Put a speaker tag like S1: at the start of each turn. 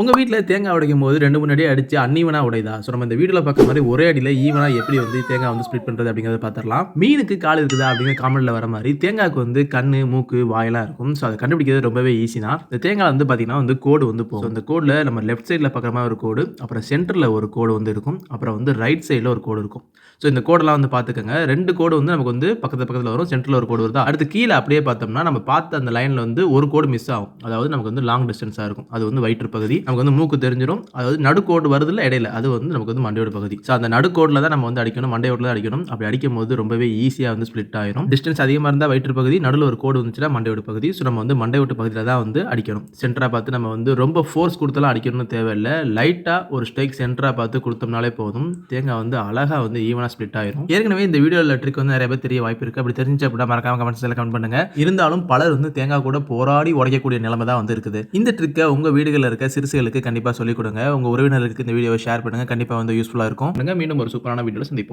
S1: உங்கள் வீட்டில் தேங்காய் உடைக்கும் போது ரெண்டு மூணு அடி அடிச்சு அன்னீவனாக உடைதா? ஸோ நம்ம இந்த வீடியோவில் பார்க்குற மாதிரி ஒரே அடியில் ஈவனாக எப்படி வந்து தேங்காய் வந்து ஸ்ப்ளிட் பண்ணுறது அப்படிங்கிறத பார்த்துடலாம் மீனுக்கு கால் இருக்குதா அப்படிங்கிற காமெண்ட்டில் வர மாதிரி தேங்காய்க்கு வந்து கண் மூக்கு வாயெல்லாம் இருக்கும். ஸோ அதை கண்டுபிடிக்கிறது ரொம்பவே ஈஸி தான். இந்த தேங்காய் வந்து பார்த்தீங்கன்னா வந்து கோடு வந்து போகும். அந்த கோடில் நம்ம லெஃப்ட் சைடில் பார்க்குற மாதிரி ஒரு கோடு அப்புறம் சென்டரில் ஒரு கோடு வந்து இருக்கும். அப்புறம் வந்து ரைட் சைடில் ஒரு கோடு இருக்கும். ஸோ இந்த கோடெல்லாம் வந்து பார்த்துக்கோங்க ரெண்டு கோடு வந்து நமக்கு வந்து பக்கத்து பக்கத்தில் வரும். சென்டரில் ஒரு கோடு வருதா? அடுத்து கீழே அப்படியே பார்த்தோம்னா நம்ம பார்த்த அந்த லைனில் வந்து ஒரு கோடு மிஸ் ஆகும். அதாவது நமக்கு வந்து லாங் டிஸ்டன்ஸாக இருக்கும். அது வந்து வயிற்று பகுதி. நமக்கு வந்து மூக்கு தெரிஞ்சிடும் அதாவது நடுக்கோடு வருதுல இடையில. அது வந்து நமக்கு வந்து மண்டையோட பகுதி. ஸோ அந்த நடுக்கோடில் தான் நம்ம வந்து அடிக்கணும் மண்டையோட தான் அடிக்கணும். அப்படி அடிக்கும் போது ரொம்பவே ஈஸியாக வந்து ஸ்ப்ளிட் ஆயிரும். டிஸ்டன்ஸ் அதிகமாக இருந்தால் வயிற்று பகுதி நடுவில் ஒரு கோடு வந்துச்சுன்னா மண்டையோட பகுதி. ஸோ நம்ம வந்து மண்டையோட்டு பகுதியில் தான் வந்து அடிக்கணும். சென்டராக பார்த்து நம்ம வந்து ரொம்ப ஃபோர்ஸ் கொடுத்தாலும் அடிக்கணும்னு தேவையில்லை. லைட்டாக ஒரு ஸ்ட்ரைக் சென்டராக பார்த்து கொடுத்தோம்னாலே போதும். தேங்காய் வந்து அழகாக வந்து ஈவனாக ஸ்ப்ளிட் ஆயிரும். ஏற்கனவே இந்த வீடியோவில் ட்ரிக் வந்து நிறைய பேர் தெரிய வாய்ப்பு இருக்குது அப்படி தெரிஞ்சு அப்படின்னா மறக்காம கமெண்ட்ஸில் கமெண்ட் பண்ணுங்க. இருந்தாலும் பலர் வந்து தேங்காய் கூட போராடி உடைக்கக்கூடிய நிலைமை தான் வந்து இருக்குது. இந்த ட்ரிக்கை உங்கள் வீடுகளில் இருக்க சிறுசுகளுக்கு கண்டிப்பாக சொல்லிக் கொடுங்க. உங்கள் உறவினர்களுக்கு இந்த வீடியோவை ஷேர் பண்ணுங்க. கண்டிப்பாக வந்து யூஸ்ஃபுல்லாக இருக்கும். மீண்டும் ஒரு சூப்பரான வீடியோவில் சந்திப்போம்.